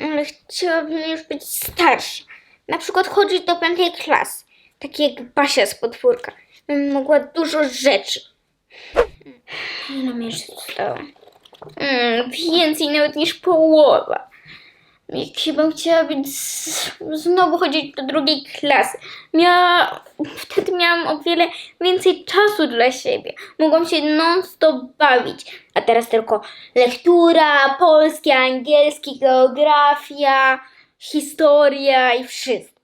ale chciałabym już być starsza. Na przykład chodzić do piątej klasy. Tak jak Basia z podwórka. Bym mogła dużo rzeczy. Ile nam jeszcze zostało? Mm, więcej nawet niż połowa. Jak chyba chciała być znowu chodzić do drugiej klasy. Miała, wtedy miałam o wiele więcej czasu dla siebie. Mogłam się non-stop bawić. A teraz tylko lektura, polski, angielski, geografia, historia i wszystko.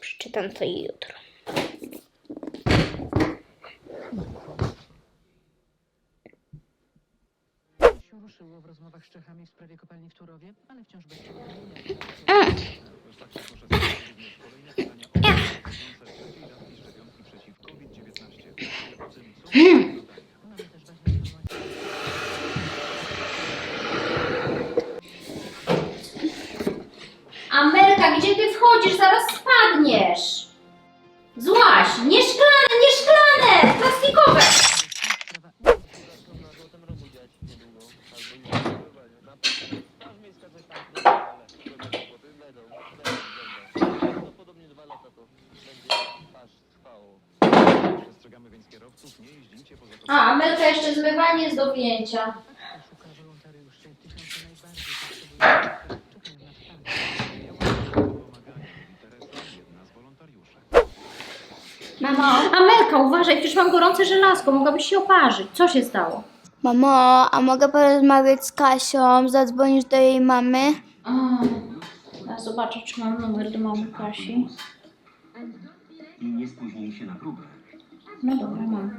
Przeczytam to jutro. Ruszyło w rozmowach z Czechami w sprawie kopalni w Turowie, ale wciąż bez Mm. Wolontariuszy. Mamo, Amelka, uważaj, przecież mam gorące żelazko, mogłabyś się oparzyć. Co się stało? mamo, a mogę porozmawiać z Kasią? Zadzwonisz do jej mamy? A, ja zobaczę, czy mam numer do mamy Kasi. i nie spóźnij się na próbę. No dobra, mam.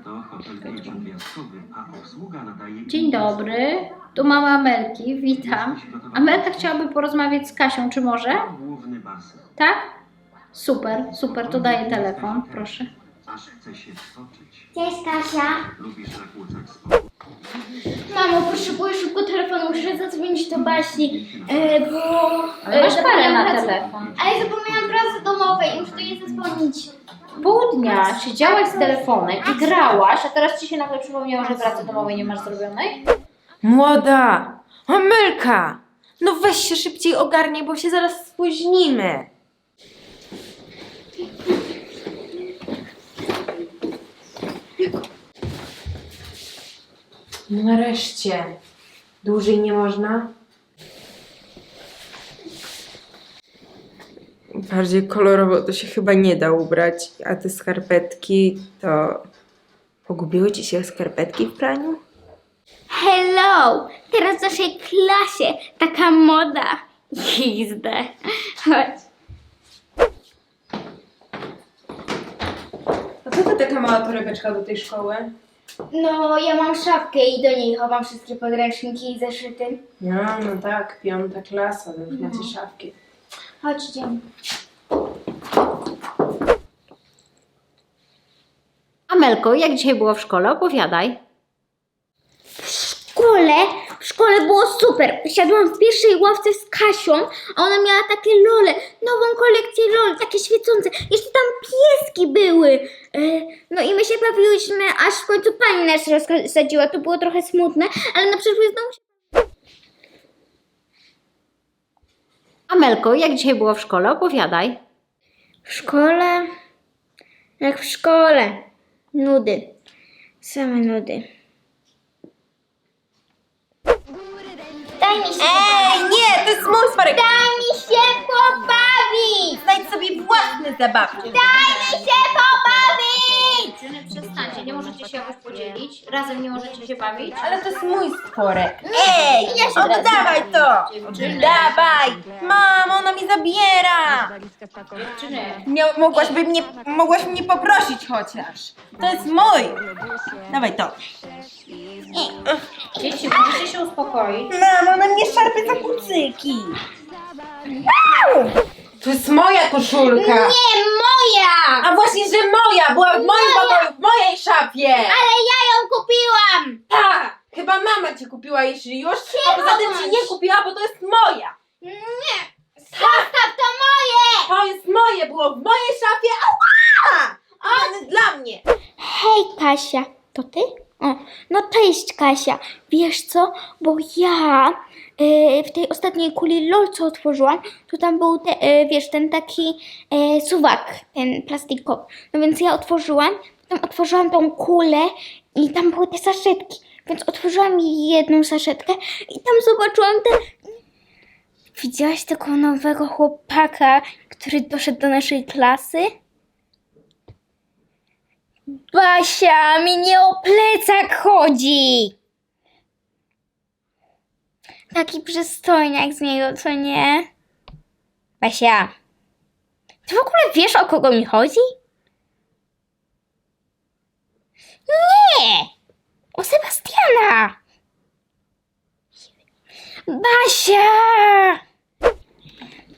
Dzień dobry, tu mama Amelki, witam. Amelka chciałaby porozmawiać z Kasią, czy może? Tak? Super, super, to daję telefon, proszę. Cześć Kasia. Mamo, potrzebuję szybko telefonu, muszę zadzwonić do Baśni, e, bo... Ale masz e, parę na telefon. Ale zapomniałam pracy domowej i muszę do jej zadzwonić. Pół dnia siedziałaś z telefonem i grałaś, a teraz ci się nagle przypomniało, że pracy domowej nie masz zrobionej? Młoda! Amelka! No weź się szybciej ogarnij, bo się zaraz spóźnimy. Nareszcie. Dłużej nie można? Bardziej kolorowo to się chyba nie da ubrać, a te skarpetki to... Pogubiły ci się skarpetki w praniu? Hello! Teraz w naszej klasie taka moda. Jizdę. Chodź. A co to taka mała torebeczka do tej szkoły? No, ja mam szafkę i do niej chowam wszystkie podręczniki i zeszyty. No, no tak, piąta klasa, to już macie szafki. Chodź, idziemy. Amelko, jak dzisiaj było w szkole? Opowiadaj. W szkole, w szkole było super. Siadłam w pierwszej ławce z Kasią, a ona miała takie lole, nową kolekcję lol, takie świecące. Jeszcze tam pieski były. E, no i my się bawiłyśmy, aż w końcu pani nas rozsadziła. To było trochę smutne, ale na przyszłość znowu się... Amelko, jak dzisiaj było w szkole? Opowiadaj. W szkole? Jak w szkole. Nudy. Same nudy. Daj mi się Ej, nie, to jest mój sparek! Daj mi się pobawić! Znajdź sobie własny zabawki. Daj mi się pobawić! Się podzielić. Razem nie możecie się bawić. Ale to jest mój sporek. Ej, ja się Oddawaj to! Dziewczyny. Oddawaj! Mamo, ona mi zabiera! Dziewczyny, Miał, mogłaś, by mnie, mogłaś mnie poprosić chociaż. To jest mój! Dawaj to. dzieci, musicie się uspokoić. Mamo, ona mnie szarpie za kucyki. To jest moja koszulka. Nie, moja! A właśnie, że moja! Była w moim mojej szafie! Ale ja ją kupiłam! Tak! Chyba mama ci kupiła, jeśli już, a poza tym ci nie kupiła, bo to jest moja! Nie! Zostaw to moje! To jest moje, było w mojej szafie, ała! Ale dla mnie! Hej, Kasia. To ty? O, no cześć Kasia. Wiesz co, bo ja e, w tej ostatniej kuli LOL, co otworzyłam, to tam był, te, e, wiesz, ten taki e, suwak, ten plastikowy. No więc ja otworzyłam, potem otworzyłam tą kulę i tam były te saszetki. Więc otworzyłam jedną saszetkę i tam zobaczyłam te... Widziałaś tego nowego chłopaka, który doszedł do naszej klasy? Basia, mi nie o plecak chodzi! Taki przystojniak z niego, co nie? Basia, ty w ogóle wiesz, o kogo mi chodzi? Nie! O Sebastiana! Basia!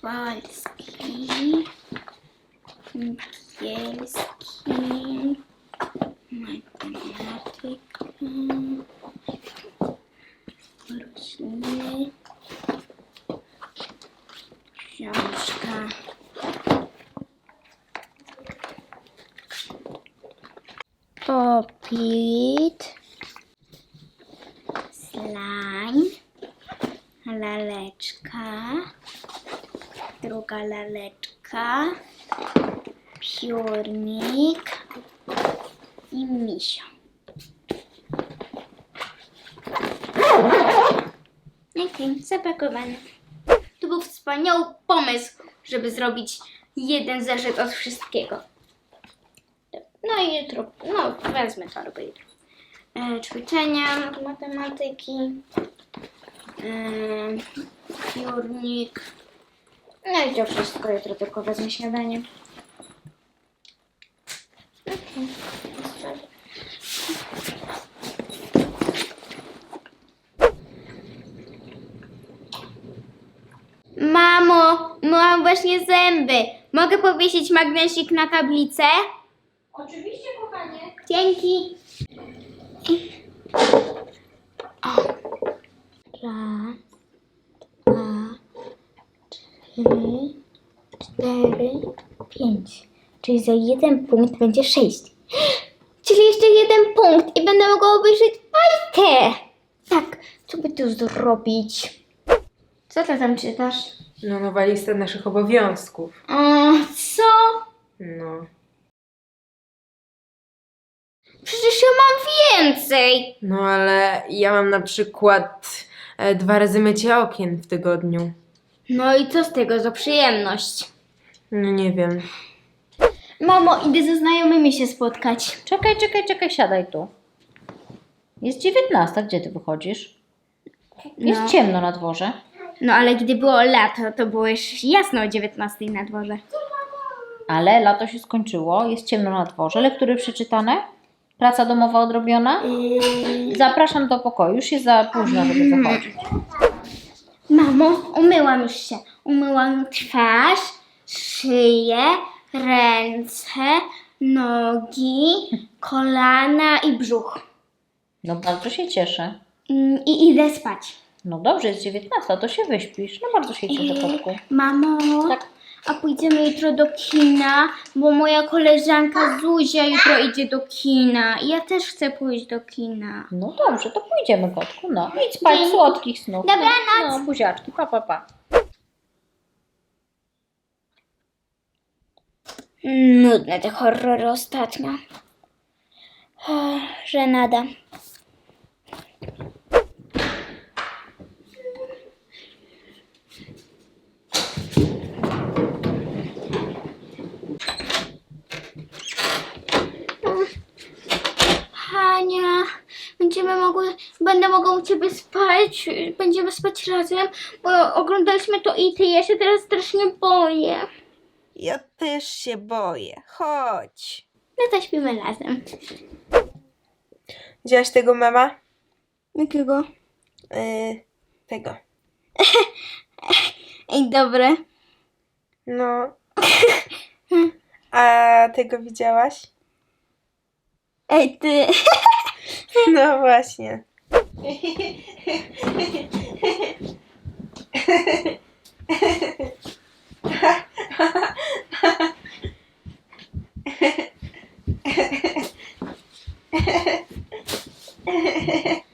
Polski, angielski, slime, laleczka, druga laleczka, piórnik i misio. Okej, zapakowany. To był wspaniały pomysł, żeby zrobić jeden zeszyt od wszystkiego. No i jutro, no wezmę torbę jutro. E, ćwiczenia matematyki, e, piórnik. No i to wszystko jutro tylko wezmę śniadanie. Mamo, myłam właśnie zęby. Mogę powiesić magnesik na tablicę? Oczywiście, kochanie. Dzięki. O. Raz, dwa, trzy, cztery, pięć. Czyli za jeden punkt będzie sześć. Czyli jeszcze jeden punkt i będę mogła obejrzeć bajkę. Tak, co by tu zrobić? Co ty tam czytasz? No, nowa lista naszych obowiązków. O, co? No. Więcej. No, ale ja mam na przykład e, dwa razy mycie okien w tygodniu. No i co z tego za przyjemność? No, nie wiem. Mamo, idę ze znajomymi się spotkać. Czekaj, czekaj, czekaj, siadaj tu. Jest 19, gdzie ty wychodzisz? Jest No. ciemno na dworze. No ale gdy było lato, to było już jasno o 19 na dworze. Ale lato się skończyło, jest ciemno na dworze. Lektury przeczytane? Praca domowa odrobiona? Zapraszam do pokoju, już jest za późno, żeby wychodzić. Mamo, umyłam już się. Umyłam twarz, szyję, ręce, nogi, kolana i brzuch. No bardzo się cieszę. Mm, I idę spać. No dobrze, jest 19, to się wyśpisz. No bardzo się cieszę, kotku. Mamo, Tak. A pójdziemy jutro do kina, bo moja koleżanka Zuzia jutro idzie do kina. I ja też chcę pójść do kina. No dobrze, to pójdziemy, kotku. No, idź spać, Dzięki. słodkich snów. Dobranoc. No, buziaczki, pa, pa, pa. Nudne te horrory ostatnio. Ech, Żenada. Będę mogła u Ciebie spać, będziemy spać razem, bo oglądaliśmy to i Ty, ja się teraz strasznie boję. Ja też się boję. Chodź. No to śpimy razem. Widziałaś tego mema? Jakiego? Yy, tego. Ej, dobre. No. A tego widziałaś? Ej, ty. No właśnie. Hehehehe